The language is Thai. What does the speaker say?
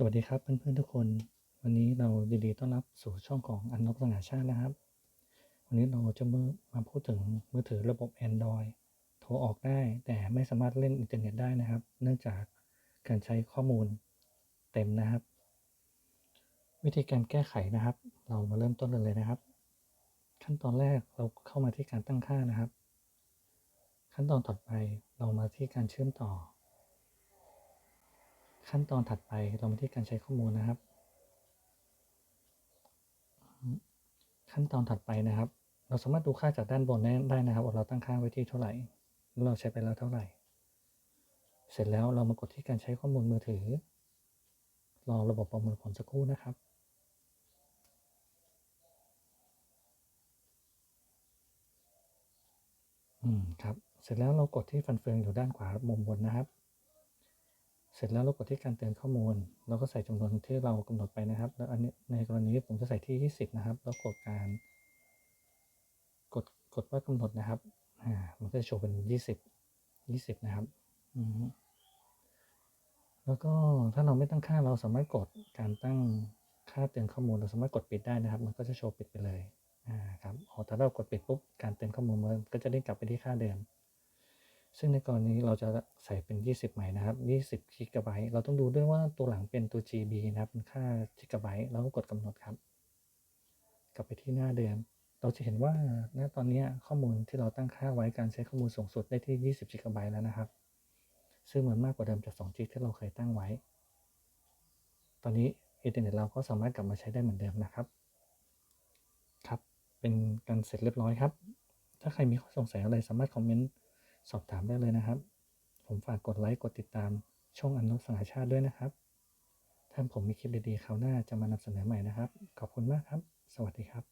สวัสดีครับเพื่อนๆทุกคน วันนี้เราดีๆต้อนรับสู่ช่องของอันนบสง่าชาตินะครับ วันนี้เราจะมามาพูดถึงมือถือระบบ Android โทรออกได้แต่ไม่สามารถเล่นอินเทอร์เน็ตได้นะครับ เนื่องจากการใช้ข้อมูลเต็มนะครับ วิธีการแก้ไขนะครับ เรามาเริ่มต้นกันเลยนะครับ ขั้นตอนแรกเราเข้ามาที่การตั้งค่านะครับ ขั้นตอนถัดไปเรามาที่การเชื่อมต่อ ขั้นตอนถัดไปเรามาที่การใช้ข้อมูลนะครับ ขั้นตอนถัดไปนะครับ เราสามารถดูค่าจากด้านบนได้นะครับว่าเราตั้งค่าไว้ที่เท่าไหร่เราใช้ไปแล้วเท่าไหร่ เสร็จแล้วเรามากดที่การใช้ข้อมูลมือถือ รอระบบประมวลผลสักครู่นะครับอืมครับ เสร็จแล้วเรากดที่ฟันเฟืองอยู่ด้านขวามุมบนนะครับ เสร็จแล้วเรากดที่การเตือนข้อมูล เราก็ใส่จำนวนที่เรากำหนดไปนะครับ แล้วอันนี้ในกรณีผมจะใส่ที่ 20 นะครับ แล้วกดการ กดกดว่ากำหนดนะครับอ่ามันก็จะโชว์เป็น 20 20 นะครับอืมแล้วก็ถ้าเราไม่ตั้งค่าเราสามารถกดการตั้งค่าเตือนข้อมูล เราสามารถกดปิดได้นะครับ มันก็จะโชว์ปิดไปเลยอ่าครับอ๋อถ้าเรากดปิดปุ๊บการเตือนข้อมูลมันก็จะได้กลับไปที่ค่าเดิม ซึ่งในกรณีเราจะใส่เป็น 20ใหม่นะครับ 20กิกะไบต์เราต้องดูด้วยว่าตัวหลังเป็นตัว GB นะครับเป็นค่ากิกะไบต์เราก็กดกำหนดครับ กลับไปที่หน้าเดิม เราจะเห็นว่าณตอนนี้ข้อมูลที่เราตั้งค่าไว้การใช้ข้อมูลสูงสุดได้ที่ 20กิกะไบต์แล้วนะครับ ซึ่งมันมากกว่าเดิมจาก2 g ที่เราเคยตั้งไว้ ตอนนี้อินเทอร์เน็ตเราก็สามารถกลับมาใช้ได้เหมือนเดิมนะครับ ครับ เป็นการเสร็จเรียบร้อยครับ ถ้าใครมีข้อสงสัยอะไรสามารถคอมเมนต์ สอบถามได้เลยนะครับ ผมฝากกดไลค์กดติดตามช่องอันนบสังหาชาติด้วยนะครับถ้าผมมีคลิปดีๆคราวหน้าจะมานำเสนอใหม่นะครับ ขอบคุณมากครับ สวัสดีครับ